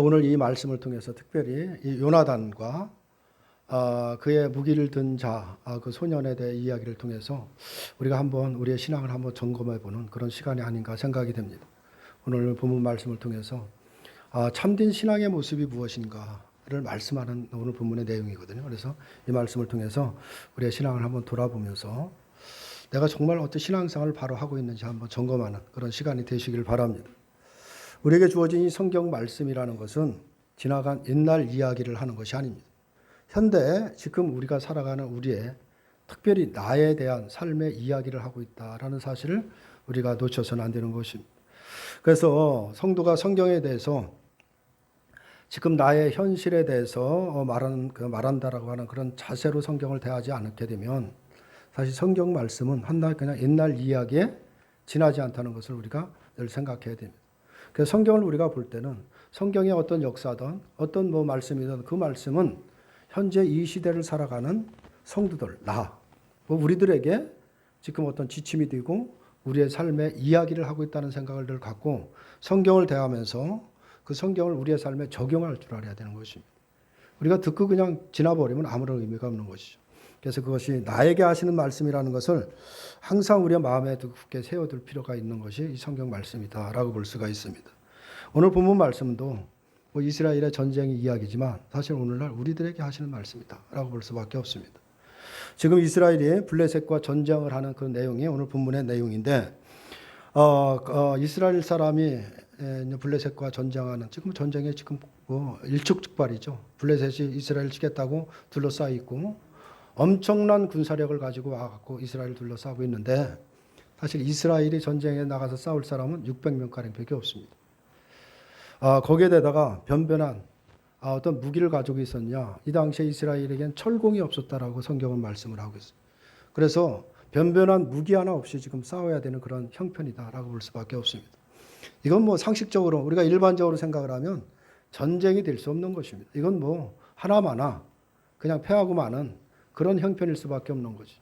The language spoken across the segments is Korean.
오늘 이 말씀을 통해서 특별히 이 요나단과 아, 그의 무기를 든 자, 아, 그 소년에 대해 이야기를 통해서 우리가 한번 우리의 신앙을 한번 점검해 보는 그런 시간이 아닌가 생각이 됩니다. 오늘 본문 말씀을 통해서 아, 참된 신앙의 모습이 무엇인가를 말씀하는 오늘 본문의 내용이거든요. 그래서 이 말씀을 통해서 우리의 신앙을 한번 돌아보면서 내가 정말 어떤 신앙생활을 바로 하고 있는지 한번 점검하는 그런 시간이 되시길 바랍니다. 우리에게 주어진 이 성경 말씀이라는 것은 지나간 옛날 이야기를 하는 것이 아닙니다. 현대 지금 우리가 살아가는 우리의 특별히 나에 대한 삶의 이야기를 하고 있다라는 사실을 우리가 놓쳐서는 안 되는 것입니다. 그래서 성도가 성경에 대해서 지금 나의 현실에 대해서 어, 말하는 그 말한다라고 하는 그런 자세로 성경을 대하지 않게 되면 사실 성경 말씀은 한날 그냥 옛날 이야기에 지나지 않다는 것을 우리가 늘 생각해야 됩니다. 그래서 성경을 우리가 볼 때는 성경의 어떤 역사든 어떤 뭐 말씀이든 그 말씀은 현재 이 시대를 살아가는 성도들 나, 뭐 우리들에게 지금 어떤 지침이 되고 우리의 삶에 이야기를 하고 있다는 생각을 늘 갖고 성경을 대하면서 그 성경을 우리의 삶에 적용할 줄 알아야 되는 것입니다. 우리가 듣고 그냥 지나버리면 아무런 의미가 없는 것이죠. 그래서 그것이 나에게 하시는 말씀이라는 것을 항상 우리의 마음에 깊게 세워둘 필요가 있는 것이 이 성경 말씀이다라고 볼 수가 있습니다. 오늘 본문 말씀도 뭐 이스라엘의 전쟁 이야기지만 사실 오늘날 우리들에게 하시는 말씀이다라고 볼 수밖에 없습니다. 지금 이스라엘이 블레셋과 전쟁을 하는 그 내용이 오늘 본문의 내용인데 어, 어, 이스라엘 사람이 에, 블레셋과 전쟁하는 지금 전쟁에 지금 뭐 일촉즉발이죠. 블레셋이 이스라엘 치겠다고 둘러싸여 있고 엄청난 군사력을 가지고 와갖고 이스라엘 둘러싸고 있는데 사실 이스라엘이 전쟁에 나가서 싸울 사람은 600명 가량밖에 없습니다. 아, 거기에 대다가 변변한 아, 어떤 무기를 가지고 있었냐? 이 당시에 이스라엘에겐 철공이 없었다라고 성경은 말씀을 하고 있어요. 그래서 변변한 무기 하나 없이 지금 싸워야 되는 그런 형편이다라고 볼 수밖에 없습니다. 이건 뭐 상식적으로 우리가 일반적으로 생각을 하면 전쟁이 될 수 없는 것입니다. 이건 뭐 하나마나 그냥 패하고 마는 그런 형편일 수밖에 없는 거지.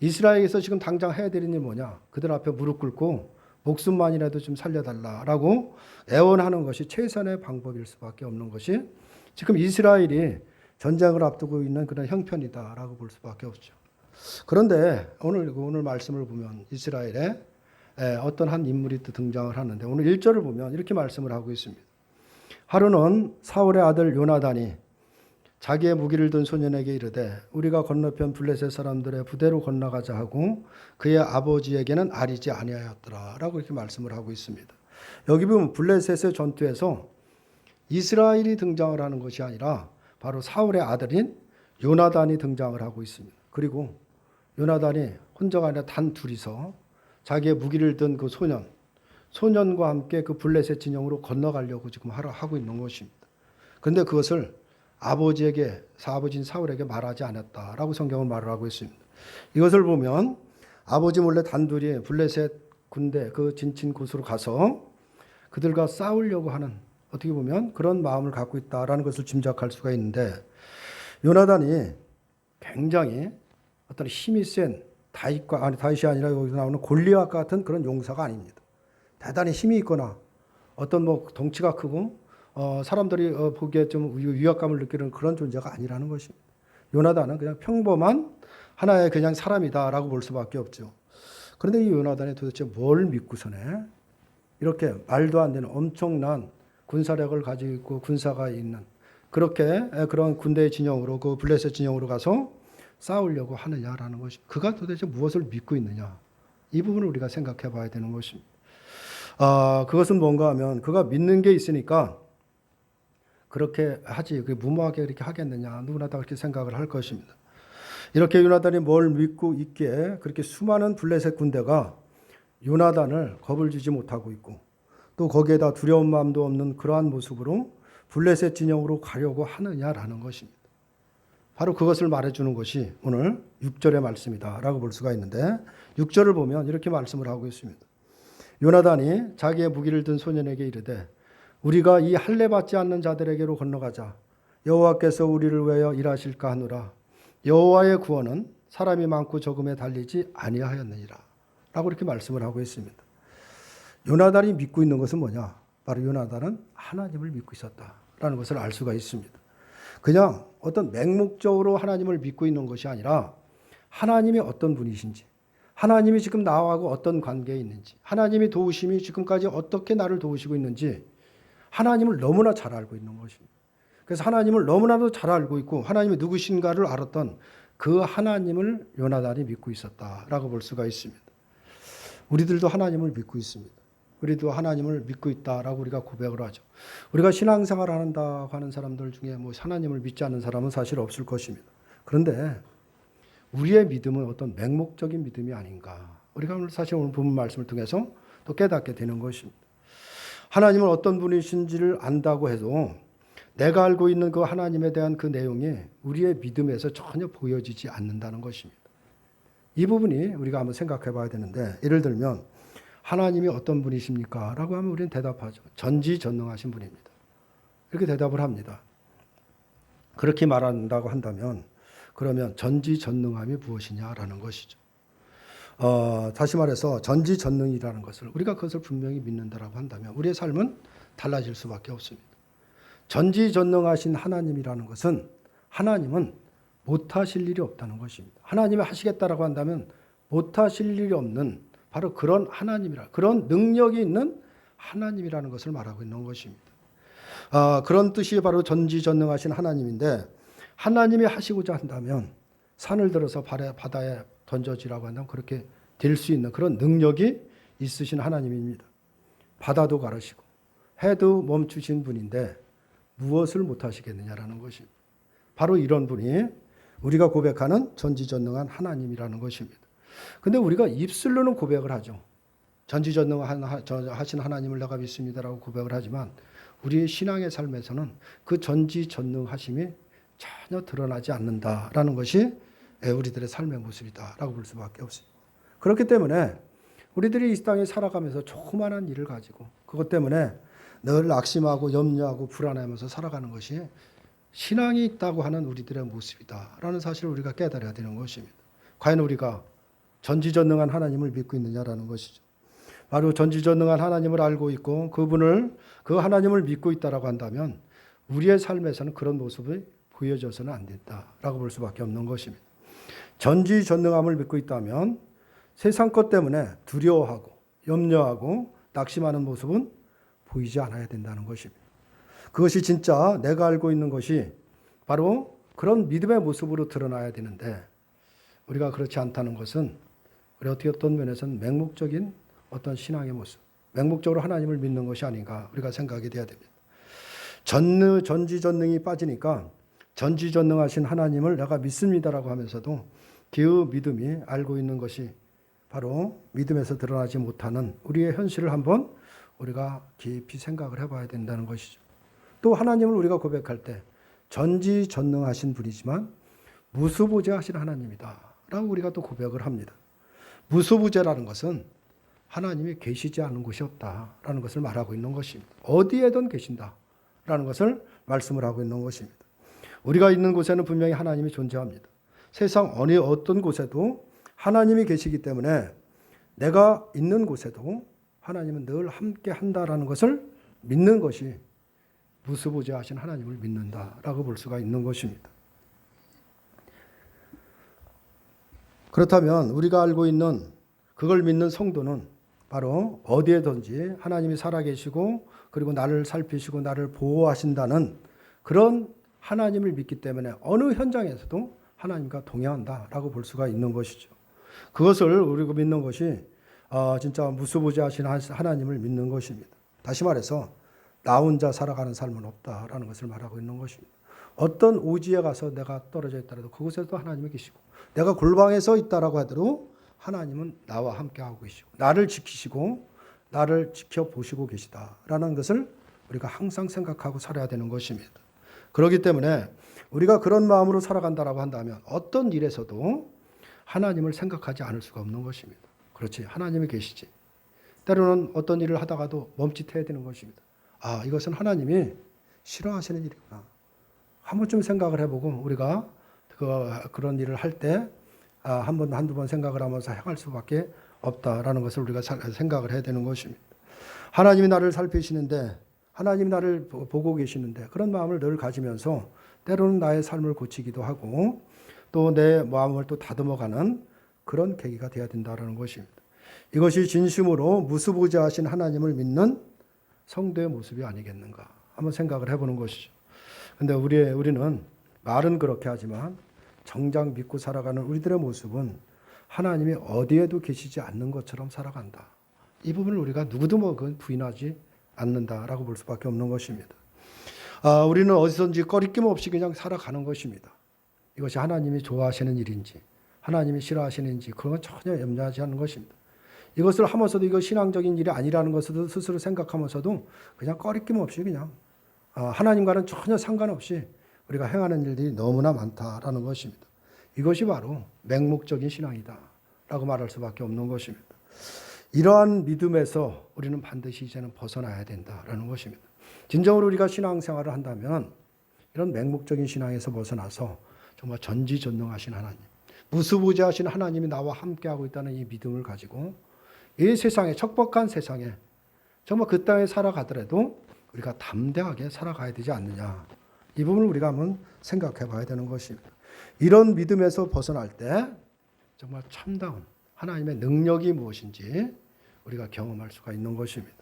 이스라엘에서 지금 당장 해야 될 일이 뭐냐? 그들 앞에 무릎 꿇고 목숨만이라도 좀 살려달라라고 애원하는 것이 최선의 방법일 수밖에 없는 것이 지금 이스라엘이 전쟁을 앞두고 있는 그런 형편이다라고 볼 수밖에 없죠. 그런데 오늘 오늘 말씀을 보면 이스라엘에 어떤 한 인물이 또 등장을 하는데 오늘 1절을 보면 이렇게 말씀을 하고 있습니다. 하루는 사울의 아들 요나단이 자기의 무기를 든 소년에게 이르되 우리가 건너편 블레셋 사람들의 부대로 건너가자 하고 그의 아버지에게는 아리지 아니하였더라라고 이렇게 말씀을 하고 있습니다. 여기 보면 블레셋의 전투에서 이스라엘이 등장을 하는 것이 아니라 바로 사울의 아들인 요나단이 등장을 하고 있습니다. 그리고 요나단이 혼자가 아니라 단 둘이서 자기의 무기를 든 그 소년, 소년과 함께 그 블레셋 진영으로 건너가려고 지금 하고 있는 것입니다. 그런데 그것을 아버지에게 사아버지인 사울에게 말하지 않았다라고 성경은 말을 하고 있습니다. 이것을 보면 아버지 몰래 단둘이 블레셋 군대 그 진친 곳으로 가서 그들과 싸우려고 하는 어떻게 보면 그런 마음을 갖고 있다라는 것을 짐작할 수가 있는데 요나단이 굉장히 어떤 힘이 센 다윗과 아니 다윗이 아니라 여기서 나오는 골리앗 같은 그런 용사가 아닙니다. 대단히 힘이 있거나 어떤 뭐 덩치가 크고 어, 사람들이 어, 보기에 좀 위압감을 느끼는 그런 존재가 아니라는 것입니다. 요나단은 그냥 평범한 하나의 그냥 사람이다라고 볼 수밖에 없죠. 그런데 이 요나단이 도대체 뭘 믿고서네 이렇게 말도 안 되는 엄청난 군사력을 가지고 있고 군사가 있는 그렇게 그런 군대의 진영으로 그 블레셋 진영으로 가서 싸우려고 하느냐라는 것이 그가 도대체 무엇을 믿고 있느냐 이 부분을 우리가 생각해 봐야 되는 것입니다. 아, 그것은 뭔가 하면 그가 믿는 게 있으니까 그렇게 하지 그 무모하게 그렇게 하겠느냐 누구나 다 그렇게 생각을 할 것입니다. 이렇게 요나단이 뭘 믿고 있기에 그렇게 수많은 블레셋 군대가 요나단을 겁을 주지 못하고 있고 또 거기에다 두려운 마음도 없는 그러한 모습으로 블레셋 진영으로 가려고 하느냐라는 것입니다. 바로 그것을 말해주는 것이 오늘 6절의 말씀이다라고 볼 수가 있는데 6절을 보면 이렇게 말씀을 하고 있습니다. 요나단이 자기의 무기를 든 소년에게 이르되 우리가 이 할례 받지 않는 자들에게로 건너가자 여호와께서 우리를 위하여 일하실까 하노라 여호와의 구원은 사람이 많고 적음에 달리지 아니하였느니라 라고 이렇게 말씀을 하고 있습니다. 요나단이 믿고 있는 것은 뭐냐? 바로 요나단은 하나님을 믿고 있었다 있다라는 것을 알 수가 있습니다. 그냥 어떤 맹목적으로 하나님을 믿고 있는 것이 아니라 하나님이 어떤 분이신지, 하나님이 지금 나하고 어떤 관계에 있는지, 하나님이 도우심이 지금까지 어떻게 나를 도우시고 있는지 하나님을 너무나 잘 알고 있는 것입니다. 그래서 하나님을 너무나도 잘 알고 있고 하나님이 누구신가를 알았던 그 하나님을 요나단이 믿고 있었다라고 볼 수가 있습니다. 우리들도 하나님을 믿고 있습니다. 우리도 하나님을 믿고 있다라고 우리가 고백을 하죠. 우리가 신앙생활 한다고 하는 사람들 중에 뭐 하나님을 믿지 않는 사람은 사실 없을 것입니다. 그런데 우리의 믿음은 어떤 맹목적인 믿음이 아닌가. 우리가 오늘 사실 오늘 본문 말씀을 통해서 또 깨닫게 되는 것입니다. 하나님은 어떤 분이신지를 안다고 해도 내가 알고 있는 그 하나님에 대한 그 내용이 우리의 믿음에서 전혀 보여지지 않는다는 것입니다. 이 부분이 우리가 한번 생각해 봐야 되는데 예를 들면 하나님이 어떤 분이십니까? 라고 하면 우리는 대답하죠. 전지전능하신 분입니다. 이렇게 대답을 합니다. 그렇게 말한다고 한다면 그러면 전지전능함이 무엇이냐라는 것이죠. 어, 다시 말해서 전지전능이라는 것을 우리가 그것을 분명히 믿는다라고 한다면 우리의 삶은 달라질 수밖에 없습니다. 전지전능하신 하나님이라는 것은 하나님은 못하실 일이 없다는 것입니다. 하나님이 하시겠다라고 한다면 못하실 일이 없는 바로 그런 하나님이라 그런 능력이 있는 하나님이라는 것을 말하고 있는 것입니다. 아, 그런 뜻이 바로 전지전능하신 하나님인데 하나님이 하시고자 한다면 산을 들어서 바다에 던져지라고 한다면 그렇게 될 수 있는 그런 능력이 있으신 하나님입니다. 바다도 가르시고 해도 멈추신 분인데 무엇을 못하시겠느냐라는 것입니다. 바로 이런 분이 우리가 고백하는 전지전능한 하나님이라는 것입니다. 근데 우리가 입술로는 고백을 하죠. 전지전능하신 하나님을 내가 믿습니다라고 고백을 하지만 우리의 신앙의 삶에서는 그 전지전능하심이 전혀 드러나지 않는다라는 것이 우리들의 삶의 모습이다라고 볼 수밖에 없습니다. 그렇기 때문에 우리들이 이 땅에 살아가면서 조그마한 일을 가지고 그것 때문에 늘 낙심하고 염려하고 불안해하면서 살아가는 것이 신앙이 있다고 하는 우리들의 모습이다라는 사실을 우리가 깨달아야 되는 것입니다. 과연 우리가 전지전능한 하나님을 믿고 있느냐라는 것이죠. 바로 전지전능한 하나님을 알고 있고 그분을 그 하나님을 믿고 있다라고 한다면 우리의 삶에서는 그런 모습이 보여져서는 안 된다라고 볼 수밖에 없는 것입니다. 전지전능함을 믿고 있다면 세상 것 때문에 두려워하고 염려하고 낙심하는 모습은 보이지 않아야 된다는 것입니다. 그것이 진짜 내가 알고 있는 것이 바로 그런 믿음의 모습으로 드러나야 되는데 우리가 그렇지 않다는 것은 우리 어떻게 어떤 면에서는 맹목적인 어떤 신앙의 모습, 맹목적으로 하나님을 믿는 것이 아닌가 우리가 생각이 돼야 됩니다. 전느 전지전능이 빠지니까 전지전능하신 하나님을 내가 믿습니다라고 하면서도 그 믿음이 알고 있는 것이 바로 믿음에서 드러나지 못하는 우리의 현실을 한번 우리가 깊이 생각을 해봐야 된다는 것이죠. 또 하나님을 우리가 고백할 때 전지전능하신 분이지만 무수부재하신 하나님이다. 라고 우리가 또 고백을 합니다. 무수부재라는 것은 하나님이 계시지 않은 곳이 없다라는 것을 말하고 있는 것입니다. 어디에든 계신다라는 것을 말씀을 하고 있는 것입니다. 우리가 있는 곳에는 분명히 하나님이 존재합니다. 세상 어느 어떤 곳에도 하나님이 계시기 때문에 내가 있는 곳에도 하나님은 늘 함께 한다라는 것을 믿는 것이 무수부재하신 하나님을 믿는다라고 볼 수가 있는 것입니다. 그렇다면 우리가 알고 있는 그걸 믿는 성도는 바로 어디에든지 하나님이 살아계시고 그리고 나를 살피시고 나를 보호하신다는 그런 하나님을 믿기 때문에 어느 현장에서도 하나님과 동행한다라고 볼 수가 있는 것이죠. 그것을 우리가 믿는 것이 어, 진짜 무수부지하신 하나님을 믿는 것입니다. 다시 말해서 나 혼자 살아가는 삶은 없다라는 것을 말하고 있는 것입니다. 어떤 오지에 가서 내가 떨어져 있더라도 그곳에도 하나님이 계시고 내가 골방에 서 있다라고 하더라도 하나님은 나와 함께 하고 계시고 나를 지키시고 나를 지켜보시고 계시다라는 것을 우리가 항상 생각하고 살아야 되는 것입니다. 그렇기 때문에 우리가 그런 마음으로 살아간다라고 한다면 어떤 일에서도 하나님을 생각하지 않을 수가 없는 것입니다. 그렇지. 하나님이 계시지. 때로는 어떤 일을 하다가도 멈칫해야 되는 것입니다. 아, 이것은 하나님이 싫어하시는 일이구나. 한 번쯤 생각을 해보고 우리가 그, 그런 일을 할 때, 아, 한 번, 한두 번 생각을 하면서 행할 수밖에 없다라는 것을 우리가 생각을 해야 되는 것입니다. 하나님이 나를 살피시는데 하나님 나를 보- 보고 계시는데 그런 마음을 늘 가지면서 때로는 나의 삶을 고치기도 하고 또 내 마음을 또 다듬어가는 그런 계기가 되어야 된다는 것입니다. 이것이 진심으로 무수부지하신 하나님을 믿는 성도의 모습이 아니겠는가 한번 생각을 해보는 것이죠. 근데 우리 우리는 말은 그렇게 하지만 정작 믿고 살아가는 우리들의 모습은 하나님이 어디에도 계시지 않는 것처럼 살아간다. 이 부분을 우리가 누구도 뭐 부인하지 않는다라고 볼 수밖에 없는 것입니다. 아, 우리는 어디선지 꺼리낌 없이 그냥 살아가는 것입니다. 이것이 하나님이 좋아하시는 일인지 하나님이 싫어하시는지 그런 건 전혀 염려하지 않는 것입니다. 이것을 하면서도 이거 신앙적인 일이 아니라는 것을 스스로 생각하면서도 그냥 꺼리낌 없이 그냥 아, 하나님과는 전혀 상관없이 우리가 행하는 일들이 너무나 많다라는 것입니다. 이것이 바로 맹목적인 신앙이다라고 말할 수밖에 없는 것입니다. 이러한 믿음에서 우리는 반드시 이제는 벗어나야 된다라는 것입니다. 진정으로 우리가 신앙생활을 한다면 이런 맹목적인 신앙에서 벗어나서 정말 전지전능하신 하나님, 무수부지하신 하나님이 나와 함께하고 있다는 이 믿음을 가지고 이 세상에 척박한 세상에 정말 그 땅에 살아가더라도 우리가 담대하게 살아가야 되지 않느냐. 이 부분을 우리가 한번 생각해 봐야 되는 것입니다. 이런 믿음에서 벗어날 때 정말 참다운 하나님의 능력이 무엇인지 우리가 경험할 수가 있는 것입니다.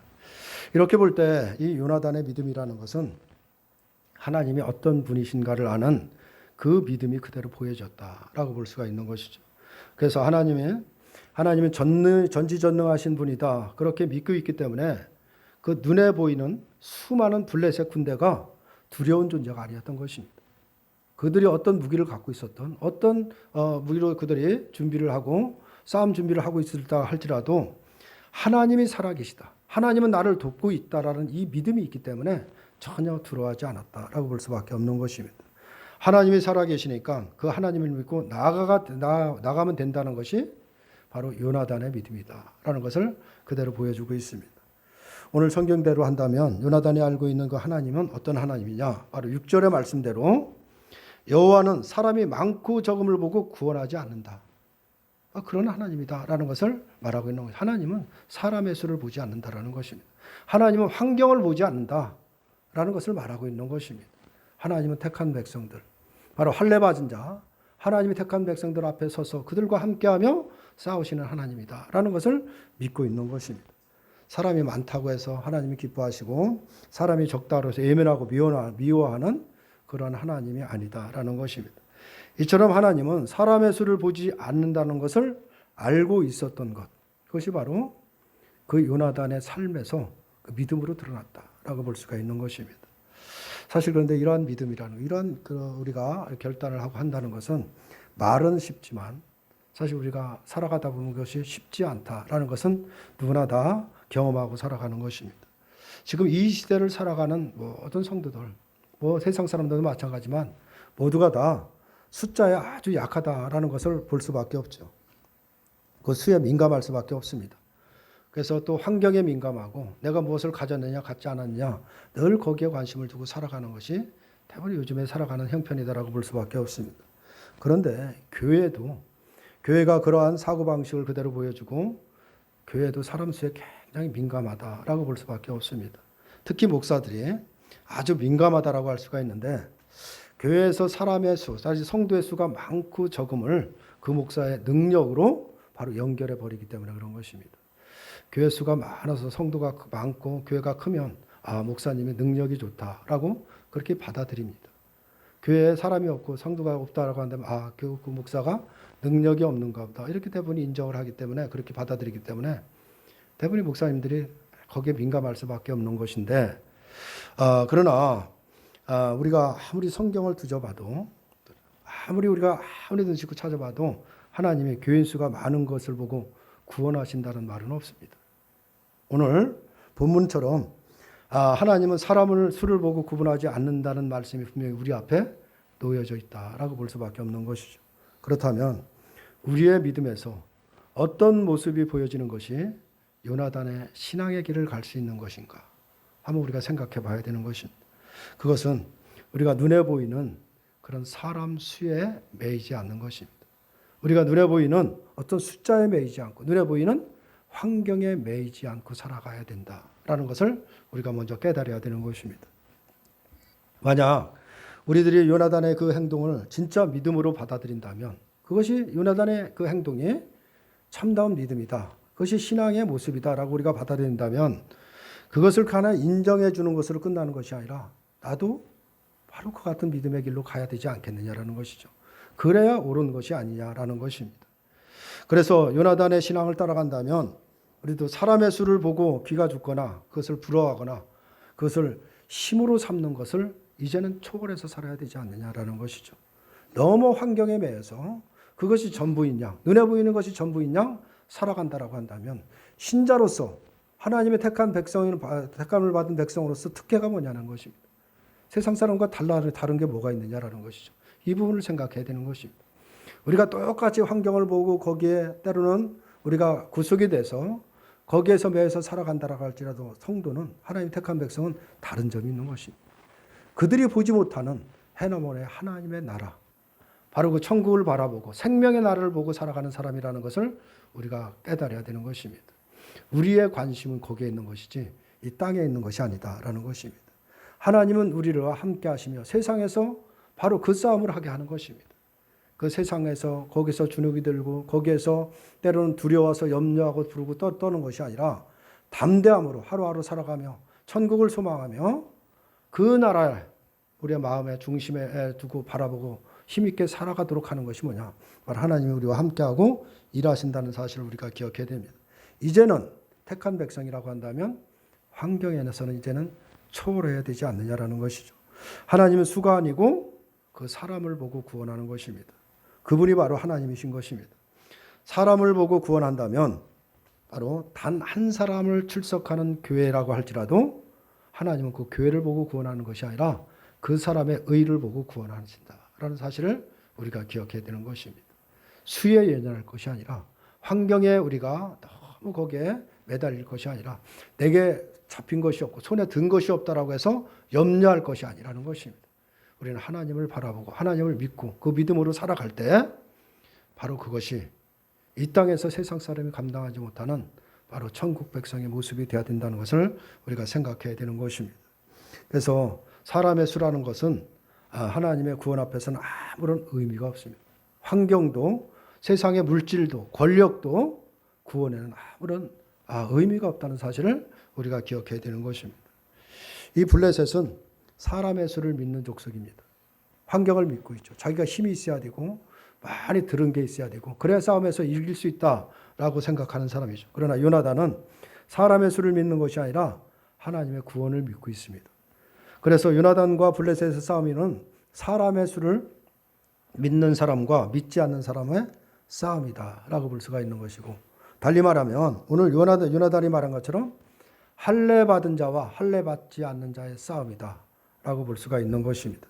이렇게 볼 때 이 요나단의 믿음이라는 것은 하나님이 어떤 분이신가를 아는 그 믿음이 그대로 보여졌다라고 볼 수가 있는 것이죠. 그래서 하나님의 하나님은 전능, 전지전능하신 분이다. 그렇게 믿고 있기 때문에 그 눈에 보이는 수많은 블레셋 군대가 두려운 존재가 아니었던 것입니다. 그들이 어떤 무기를 갖고 있었던 어떤 어, 무기로 그들이 준비를 하고 싸움 준비를 하고 있을다 할지라도 하나님이 살아계시다. 하나님은 나를 돕고 있다라는 이 믿음이 있기 때문에 전혀 두려워하지 않았다라고 볼 수밖에 없는 것입니다. 하나님이 살아계시니까 그 하나님을 믿고 나아가 나, 나가면 된다는 것이 바로 요나단의 믿음이다라는 것을 그대로 보여주고 있습니다. 오늘 성경대로 한다면 요나단이 알고 있는 그 하나님은 어떤 하나님이냐? 바로 6절의 말씀대로 여호와는 사람이 많고 적음을 보고 구원하지 않는다. 아, 그런 하나님이다라는 것을 말하고 있는 거죠. 하나님은 사람의 수를 보지 않는다라는 것입니다. 하나님은 환경을 보지 않는다라는 것을 말하고 있는 것입니다. 하나님은 택한 백성들, 바로 할례 받은 자, 하나님이 택한 백성들 앞에 서서 그들과 함께하며 싸우시는 하나님이다라는 것을 믿고 있는 것입니다. 사람이 많다고 해서 하나님이 기뻐하시고 사람이 적다고 해서 예민하고 미워하는 그런 하나님이 아니다라는 것입니다. 이처럼 하나님은 사람의 수를 보지 않는다는 것을 알고 있었던 것. 그것이 바로 그 요나단의 삶에서 그 믿음으로 드러났다라고 볼 수가 있는 것입니다. 사실 그런데 이러한 믿음이라는 이러한 그 우리가 결단을 하고 한다는 것은 말은 쉽지만 사실 우리가 살아가다 보면 그것이 쉽지 않다라는 것은 누구나 다 경험하고 살아가는 것입니다. 지금 이 시대를 살아가는 뭐 어떤 성도들, 뭐 세상 사람들도 마찬가지지만 모두가 다 숫자에 아주 약하다라는 것을 볼 수밖에 없죠. 그 수에 민감할 수밖에 없습니다. 그래서 또 환경에 민감하고 내가 무엇을 가졌느냐 갖지 않았느냐 늘 거기에 관심을 두고 살아가는 것이 대부분 요즘에 살아가는 형편이다라고 볼 수밖에 없습니다. 그런데 교회도 교회가 그러한 사고 방식을 그대로 보여주고 교회도 사람 수에 굉장히 민감하다라고 볼 수밖에 없습니다. 특히 목사들이 아주 민감하다라고 할 수가 있는데 교회에서 사람의 수, 사실 성도의 수가 많고 적음을 그 목사의 능력으로 바로 연결해 버리기 때문에 그런 것입니다. 교회 수가 많아서 성도가 많고 교회가 크면 아 목사님의 능력이 좋다라고 그렇게 받아들입니다. 교회에 사람이 없고 성도가 없다라고 한다면 아 그 그 목사가 능력이 없는가 보다 이렇게 대부분이 인정을 하기 때문에 그렇게 받아들이기 때문에 대부분의 목사님들이 거기에 민감할 수밖에 없는 것인데 아, 그러나 아, 우리가 아무리 성경을 뒤져봐도 아무리 우리가 아무리 눈치고 찾아봐도 하나님의 교인 수가 많은 것을 보고 구원하신다는 말은 없습니다. 오늘 본문처럼 아, 하나님은 사람을 수를 보고 구분하지 않는다는 말씀이 분명히 우리 앞에 놓여져 있다라고 볼 수밖에 없는 것이죠. 그렇다면 우리의 믿음에서 어떤 모습이 보여지는 것이 요나단의 신앙의 길을 갈 수 있는 것인가? 한번 우리가 생각해 봐야 되는 것입니다. 그것은 우리가 눈에 보이는 그런 사람 수에 매이지 않는 것입니다. 우리가 눈에 보이는 어떤 숫자에 매이지 않고 눈에 보이는 환경에 매이지 않고 살아가야 된다라는 것을 우리가 먼저 깨달아야 되는 것입니다. 만약 우리들이 요나단의 그 행동을 진짜 믿음으로 받아들인다면 그것이 요나단의 그 행동이 참다운 믿음이다. 그것이 신앙의 모습이다라고 우리가 받아들인다면 그것을 하나 인정해 주는 것으로 끝나는 것이 아니라 나도 바로 그 같은 믿음의 길로 가야 되지 않겠느냐라는 것이죠. 그래야 옳은 것이 아니냐라는 것입니다. 그래서 요나단의 신앙을 따라간다면 우리도 사람의 수를 보고 귀가 죽거나 그것을 부러워하거나 그것을 힘으로 삼는 것을 이제는 초월해서 살아야 되지 않느냐라는 것이죠. 너무 환경에 매여서 그것이 전부인 양, 눈에 보이는 것이 전부인 양 살아간다라고 한다면 신자로서 하나님의 택한 백성인 택함을 받은 백성으로서 특혜가 뭐냐는 것입니다. 세상 사람과 달라 다른 게 뭐가 있느냐라는 것이죠. 이 부분을 생각해야 되는 것입니다. 우리가 똑같이 환경을 보고 거기에 때로는 우리가 구속이 돼서 거기에서 매여서 살아간다라고 할지라도 성도는 하나님 택한 백성은 다른 점이 있는 것입니다. 그들이 보지 못하는 해너몬의 하나님의 나라, 바로 그 천국을 바라보고 생명의 나라를 보고 살아가는 사람이라는 것을 우리가 깨달아야 되는 것입니다. 우리의 관심은 거기에 있는 것이지 이 땅에 있는 것이 아니다라는 것입니다. 하나님은 우리와 함께 하시며 세상에서 바로 그 싸움을 하게 하는 것입니다. 그 세상에서 거기서 주눅이 들고 거기에서 때로는 두려워서 염려하고 부르고 떠, 떠는 것이 아니라 담대함으로 하루하루 살아가며 천국을 소망하며 그 나라를 우리의 마음의 중심에 두고 바라보고 힘있게 살아가도록 하는 것이 뭐냐? 바로 하나님이 우리와 함께하고 일하신다는 사실을 우리가 기억해야 됩니다. 이제는 택한 백성이라고 한다면 환경에서는 이제는 초월해야 되지 않느냐라는 것이죠. 하나님은 수가 아니고 그 사람을 보고 구원하는 것입니다. 그분이 바로 하나님이신 것입니다. 사람을 보고 구원한다면 바로 단 한 사람을 출석하는 교회라고 할지라도 하나님은 그 교회를 보고 구원하는 것이 아니라 그 사람의 의를 보고 구원하신다라는 사실을 우리가 기억해야 되는 것입니다. 수에 연연할 것이 아니라 환경에 우리가 너무 거기에 매달릴 것이 아니라 내게 잡힌 것이 없고 손에 든 것이 없다라고 해서 염려할 것이 아니라는 것입니다. 우리는 하나님을 바라보고 하나님을 믿고 그 믿음으로 살아갈 때 바로 그것이 이 땅에서 세상 사람이 감당하지 못하는 바로 천국 백성의 모습이 되어야 된다는 것을 우리가 생각해야 되는 것입니다. 그래서 사람의 수라는 것은 아, 하나님의 구원 앞에서는 아무런 의미가 없습니다. 환경도 세상의 물질도 권력도 구원에는 아무런 아, 의미가 없다는 사실을 우리가 기억해야 되는 것입니다. 이 블레셋은 사람의 수를 믿는 족속입니다. 환경을 믿고 있죠. 자기가 힘이 있어야 되고 많이 들은 게 있어야 되고 그래야 싸움에서 이길 수 있다라고 생각하는 사람이죠. 그러나 요나단은 사람의 수를 믿는 것이 아니라 하나님의 구원을 믿고 있습니다. 그래서 요나단과 블레셋의 싸움은 사람의 수를 믿는 사람과 믿지 않는 사람의 싸움이다라고 볼 수가 있는 것이고 달리 말하면 오늘 요나단, 요나단이 말한 것처럼 할례 받은 자와 할례 받지 않는 자의 싸움이다라고 볼 수가 있는 것입니다.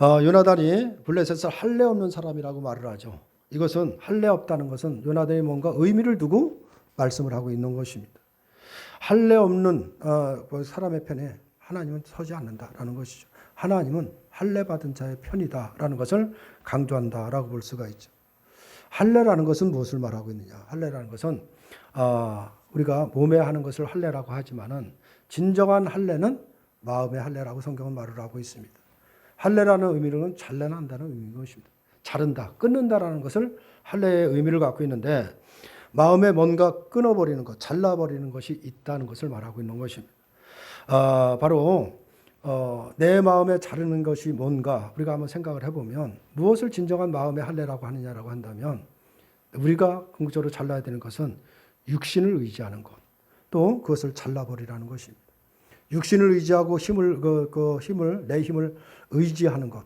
어, 요나단이 블레셋을 할례 없는 사람이라고 말을 하죠. 이것은 할례 없다는 것은 요나단이 뭔가 의미를 두고 말씀을 하고 있는 것입니다. 할례 없는 어, 그 사람의 편에 하나님은 서지 않는다라는 것이죠. 하나님은 할례 받은 자의 편이다라는 것을 강조한다라고 볼 수가 있죠. 할례라는 것은 무엇을 말하고 있느냐? 할례라는 것은 어, 우리가 몸에 하는 것을 할례라고 하지만은 진정한 할례는 마음의 할례라고 성경은 말을 하고 있습니다. 할례라는 의미는 잘라낸다는 의미인 것입니다. 자른다, 끊는다라는 것을 할례의 의미를 갖고 있는데 마음에 뭔가 끊어버리는 것, 잘라버리는 것이 있다는 것을 말하고 있는 것입니다. 아, 바로 어, 내 마음에 자르는 것이 뭔가 우리가 한번 생각을 해보면 무엇을 진정한 마음의 할례라고 하느냐라고 한다면 우리가 궁극적으로 잘라야 되는 것은 육신을 의지하는 것, 또 그것을 잘라버리라는 것입니다. 육신을 의지하고 힘을 그, 그 힘을 내 힘을 의지하는 것,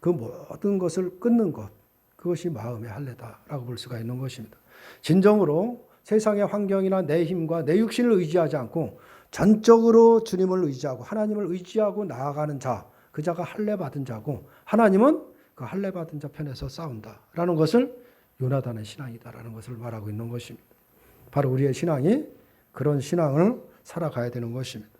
그 모든 것을 끊는 것, 그것이 마음의 할례다라고 볼 수가 있는 것입니다. 진정으로 세상의 환경이나 내 힘과 내 육신을 의지하지 않고 전적으로 주님을 의지하고 하나님을 의지하고 나아가는 자, 그 자가 할례 받은 자고 하나님은 그 할례 받은 자 편에서 싸운다라는 것을 요나단의 신앙이다라는 것을 말하고 있는 것입니다. 바로 우리의 신앙이 그런 신앙을 살아가야 되는 것입니다.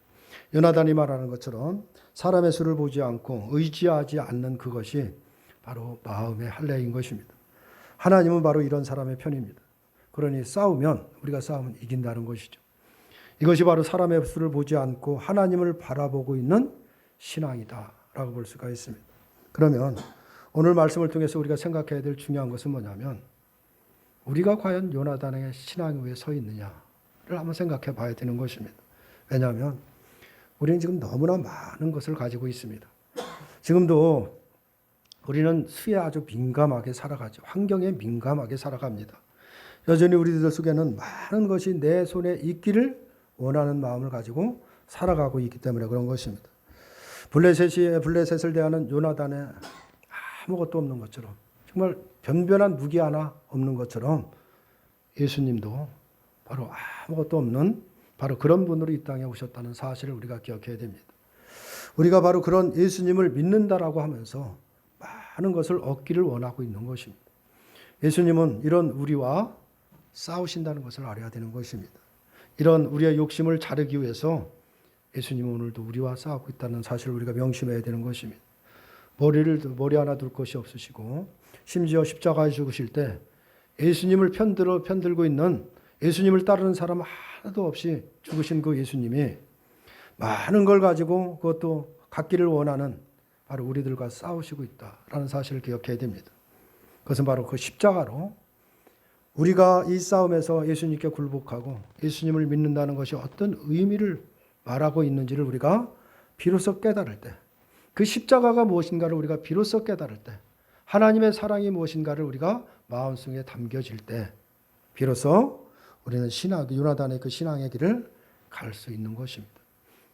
요나단이 말하는 것처럼 사람의 수를 보지 않고 의지하지 않는 그것이 바로 마음의 할례인 것입니다. 하나님은 바로 이런 사람의 편입니다. 그러니 싸우면 우리가 싸우면 이긴다는 것이죠. 이것이 바로 사람의 수를 보지 않고 하나님을 바라보고 있는 신앙이다라고 볼 수가 있습니다. 그러면 오늘 말씀을 통해서 우리가 생각해야 될 중요한 것은 뭐냐면 우리가 과연 요나단의 신앙 위에 서 있느냐를 한번 생각해 봐야 되는 것입니다. 왜냐하면 우리는 지금 너무나 많은 것을 가지고 있습니다. 지금도 우리는 수에 아주 민감하게 살아가죠. 환경에 민감하게 살아갑니다. 여전히 우리들 속에는 많은 것이 내 손에 있기를 원하는 마음을 가지고 살아가고 있기 때문에 그런 것입니다. 블레셋이 블레셋을 대하는 요나단의 아무것도 없는 것처럼 정말 변변한 무기 하나 없는 것처럼 예수님도 바로 아무것도 없는 바로 그런 분으로 이 땅에 오셨다는 사실을 우리가 기억해야 됩니다. 우리가 바로 그런 예수님을 믿는다라고 하면서 많은 것을 얻기를 원하고 있는 것입니다. 예수님은 이런 우리와 싸우신다는 것을 알아야 되는 것입니다. 이런 우리의 욕심을 자르기 위해서 예수님은 오늘도 우리와 싸우고 있다는 사실을 우리가 명심해야 되는 것입니다. 머리를 머리 하나 둘 것이 없으시고 심지어 십자가에 죽으실 때 예수님을 편들어 편들고 있는 예수님을 따르는 사람 하나도 없이 죽으신 그 예수님이 많은 걸 가지고 그것도 갖기를 원하는 바로 우리들과 싸우시고 있다라는 사실을 기억해야 됩니다. 그것은 바로 그 십자가로 우리가 이 싸움에서 예수님께 굴복하고 예수님을 믿는다는 것이 어떤 의미를 말하고 있는지를 우리가 비로소 깨달을 때, 그 십자가가 무엇인가를 우리가 비로소 깨달을 때, 하나님의 사랑이 무엇인가를 우리가 마음속에 담겨질 때, 비로소 우리는 신앙, 요나단의 그 신앙의 길을 갈 수 있는 것입니다.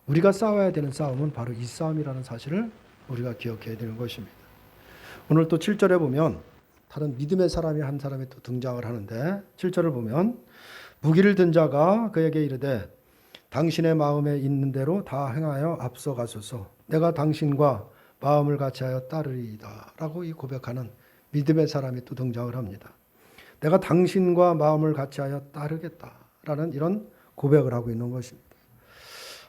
우리가 싸워야 되는 싸움은 바로 이 싸움이라는 사실을 우리가 기억해야 되는 것입니다. 오늘 또 7절에 보면 다른 믿음의 사람이 한 사람이 또 등장을 하는데 7절을 보면 무기를 든 자가 그에게 이르되 당신의 마음에 있는 대로 다 행하여 앞서가소서 내가 당신과 마음을 같이하여 따르리이다라고 이 고백하는 믿음의 사람이 또 등장을 합니다. 내가 당신과 마음을 같이하여 따르겠다라는 이런 고백을 하고 있는 것입니다.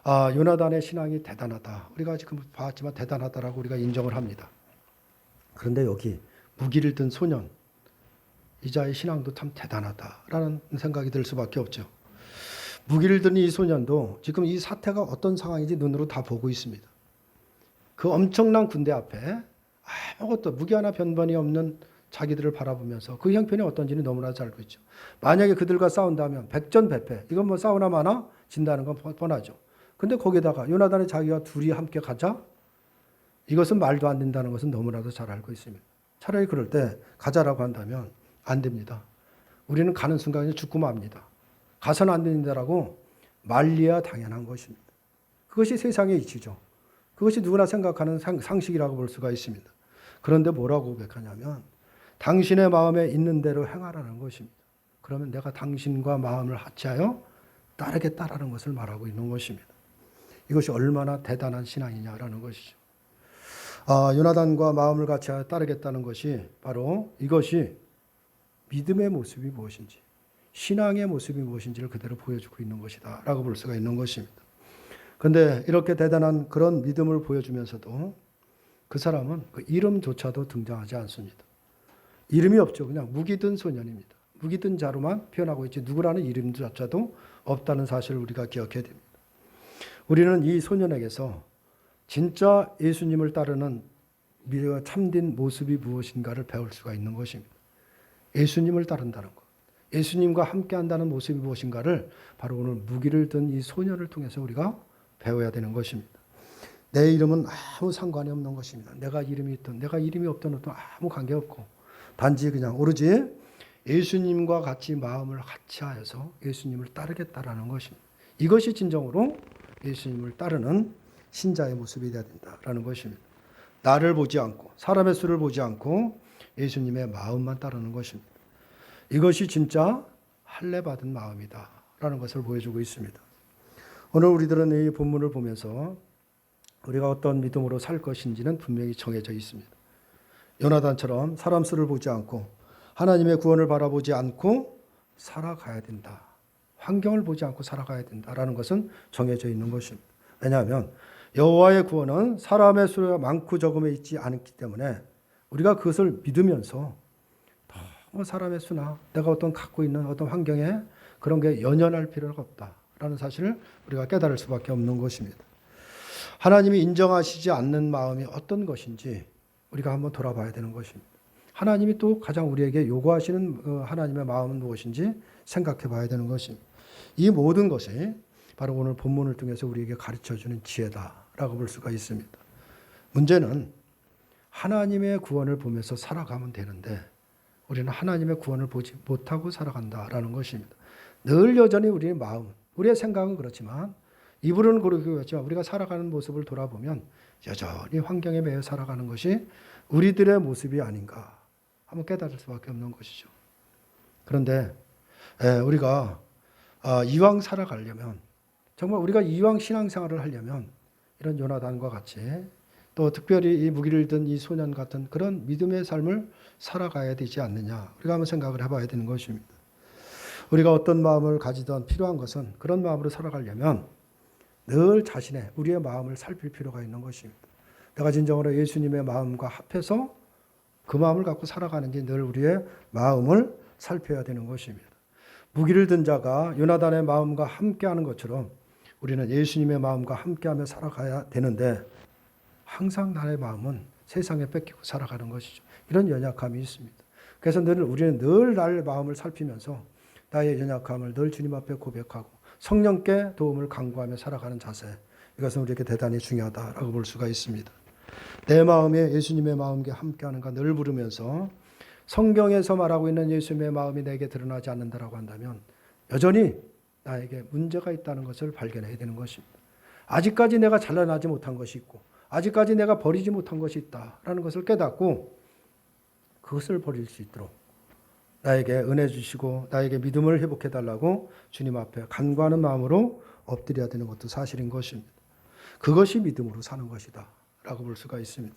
아, 요나단의 신앙이 대단하다. 우리가 지금 봤지만 대단하다라고 우리가 인정을 합니다. 그런데 여기 무기를 든 소년 이자의 신앙도 참 대단하다라는 생각이 들 수밖에 없죠. 무기를 든 이 소년도 지금 이 사태가 어떤 상황인지 눈으로 다 보고 있습니다. 그 엄청난 군대 앞에 아무것도 무기 하나 변변이 없는 자기들을 바라보면서 그 형편이 어떤지는 너무나 잘 알고 있죠. 만약에 그들과 싸운다면 백전백패 이건 뭐 싸우나 마나 진다는 건 뻔하죠. 근데 거기다가 요나단의 자기가 둘이 함께 가자 이것은 말도 안 된다는 것은 너무나도 잘 알고 있습니다. 차라리 그럴 때 가자라고 한다면 안 됩니다. 우리는 가는 순간에 죽고 맙니다. 가서는 안 된다라고 말려야 당연한 것입니다. 그것이 세상의 이치죠. 그것이 누구나 생각하는 상식이라고 볼 수가 있습니다. 그런데 뭐라고 고백하냐면 당신의 마음에 있는 대로 행하라는 것입니다. 그러면 내가 당신과 마음을 합치하여 따르겠다라는 것을 말하고 있는 것입니다. 이것이 얼마나 대단한 신앙이냐라는 것이죠. 아, 요나단과 마음을 같이 따르겠다는 것이 바로 이것이 믿음의 모습이 무엇인지, 신앙의 모습이 무엇인지를 그대로 보여주고 있는 것이다라고 볼 수가 있는 것입니다. 그런데 이렇게 대단한 그런 믿음을 보여주면서도 그 사람은 그 이름조차도 등장하지 않습니다. 이름이 없죠. 그냥 무기든 소년입니다. 무기든 자로만 표현하고 있지 누구라는 이름조차도 없다는 사실을 우리가 기억해야 됩니다. 우리는 이 소년에게서 진짜 예수님을 따르는 참된 모습이 무엇인가를 배울 수가 있는 것입니다. 예수님을 따른다는 것. 예수님과 함께 한다는 모습이 무엇인가를 바로 오늘 무기를 든 이 소년을 통해서 우리가 배워야 되는 것입니다. 내 이름은 아무 상관이 없는 것입니다. 내가 이름이 있든 내가 이름이 없든 어떤 아무 관계 없고 단지 그냥 오로지 예수님과 같이 마음을 같이 하여서 예수님을 따르겠다라는 것입니다. 이것이 진정으로 예수님을 따르는 신자의 모습이 되어야 된다라는 것입니다. 나를 보지 않고 사람의 수를 보지 않고 예수님의 마음만 따르는 것입니다. 이것이 진짜 할례 받은 마음이다라는 것을 보여주고 있습니다. 오늘 우리들은 이 본문을 보면서 우리가 어떤 믿음으로 살 것인지는 분명히 정해져 있습니다. 요나단처럼 사람 수를 보지 않고 하나님의 구원을 바라보지 않고 살아가야 된다. 환경을 보지 않고 살아가야 된다라는 것은 정해져 있는 것입니다. 왜냐하면 여호와의 구원은 사람의 수가 많고 적음에 있지 않기 때문에 우리가 그것을 믿으면서 뭐 사람의 수나 내가 어떤 갖고 있는 어떤 환경에 그런 게 연연할 필요가 없다 라는 사실을 우리가 깨달을 수밖에 없는 것입니다. 하나님이 인정하시지 않는 마음이 어떤 것인지 우리가 한번 돌아봐야 되는 것입니다. 하나님이 또 가장 우리에게 요구하시는 어, 하나님의 마음은 무엇인지 생각해 봐야 되는 것입니다. 이 모든 것이 바로 오늘 본문을 통해서 우리에게 가르쳐 주는 지혜다라고 볼 수가 있습니다. 문제는 하나님의 구원을 보면서 살아가면 되는데 우리는 하나님의 구원을 보지 못하고 살아간다라는 것입니다. 늘 여전히 우리의 마음, 우리의 생각은 그렇지만 입으로는 그렇지만 우리가 살아가는 모습을 돌아보면 여전히 환경에 매여 살아가는 것이 우리들의 모습이 아닌가 한번 깨달을 수밖에 없는 것이죠. 그런데 에, 우리가 아, 이왕 살아가려면 정말 우리가 이왕 신앙생활을 하려면 이런 요나단과 같이 또 특별히 이 무기를 든 이 소년 같은 그런 믿음의 삶을 살아가야 되지 않느냐 우리가 한번 생각을 해봐야 되는 것입니다. 우리가 어떤 마음을 가지던 필요한 것은 그런 마음으로 살아가려면 늘 자신의 우리의 마음을 살필 필요가 있는 것입니다. 내가 진정으로 예수님의 마음과 합해서 그 마음을 갖고 살아가는 게 늘 우리의 마음을 살펴야 되는 것입니다. 무기를 든 자가 요나단의 마음과 함께하는 것처럼 우리는 예수님의 마음과 함께하며 살아가야 되는데 항상 나의 마음은 세상에 뺏기고 살아가는 것이죠. 이런 연약함이 있습니다. 그래서 늘 우리는 늘 나의 마음을 살피면서 나의 연약함을 늘 주님 앞에 고백하고 성령께 도움을 강구하며 살아가는 자세. 이것은 우리에게 대단히 중요하다라고 볼 수가 있습니다. 내 마음에 예수님의 마음과 함께하는가 늘 부르면서 성경에서 말하고 있는 예수님의 마음이 내게 드러나지 않는다라고 한다면 여전히 나에게 문제가 있다는 것을 발견해야 되는 것입니다. 아직까지 내가 잘라나지 못한 것이 있고 아직까지 내가 버리지 못한 것이 있다라는 것을 깨닫고 그것을 버릴 수 있도록 나에게 은혜 주시고 나에게 믿음을 회복해 달라고 주님 앞에 간구하는 마음으로 엎드려야 되는 것도 사실인 것입니다. 그것이 믿음으로 사는 것이다라고 볼 수가 있습니다.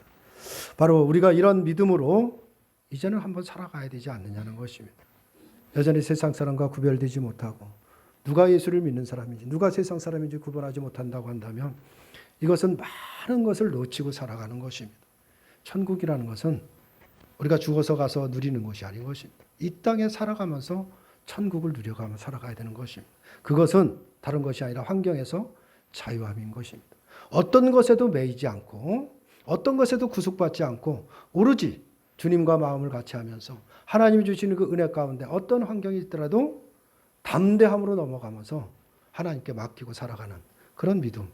바로 우리가 이런 믿음으로 이제는 한번 살아가야 되지 않느냐는 것입니다. 여전히 세상 사람과 구별되지 못하고 누가 예수를 믿는 사람인지 누가 세상 사람인지 구분하지 못한다고 한다면 이것은 많은 것을 놓치고 살아가는 것입니다. 천국이라는 것은 우리가 죽어서 가서 누리는 것이 아닌 것입니다. 이 땅에 살아가면서 천국을 누려가며 살아가야 되는 것입니다. 그것은 다른 것이 아니라 환경에서 자유함인 것입니다. 어떤 것에도 매이지 않고 어떤 것에도 구속받지 않고 오로지 주님과 마음을 같이 하면서 하나님이 주시는 그 은혜 가운데 어떤 환경이 있더라도 담대함으로 넘어가면서 하나님께 맡기고 살아가는 그런 믿음.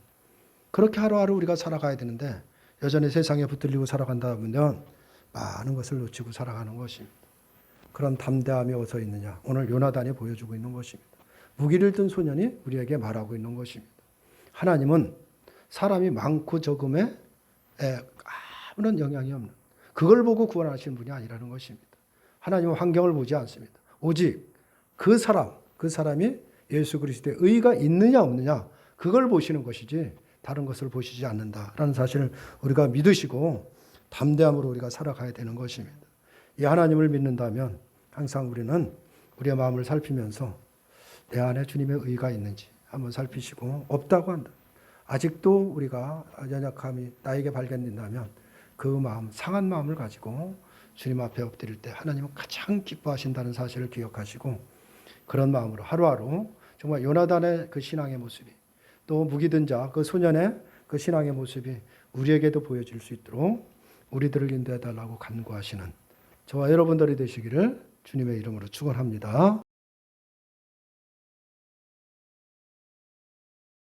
그렇게 하루하루 우리가 살아가야 되는데 여전히 세상에 붙들리고 살아간다 보면 많은 것을 놓치고 살아가는 것입니다. 그런 담대함이 어디서 있느냐? 오늘 요나단이 보여주고 있는 것입니다. 무기를 든 소년이 우리에게 말하고 있는 것입니다. 하나님은 사람이 많고 적음에 아무런 영향이 없는 그걸 보고 구원하시는 분이 아니라는 것입니다. 하나님은 환경을 보지 않습니다. 오직 그 사람, 그 사람이 예수 그리스도의 의가 있느냐 없느냐 그걸 보시는 것이지 다른 것을 보시지 않는다라는 사실을 우리가 믿으시고 담대함으로 우리가 살아가야 되는 것입니다. 이 하나님을 믿는다면 항상 우리는 우리의 마음을 살피면서 내 안에 주님의 의가 있는지 한번 살피시고 없다고 한다. 아직도 우리가 연약함이 나에게 발견된다면 그 마음, 상한 마음을 가지고 주님 앞에 엎드릴 때 하나님은 가장 기뻐하신다는 사실을 기억하시고 그런 마음으로 하루하루 정말 요나단의 그 신앙의 모습이 또 무기든 자 그 소년의 그 신앙의 모습이 우리에게도 보여질 수 있도록 우리들을 인도해 달라고 간구하시는 저와 여러분들이 되시기를 주님의 이름으로 축원합니다.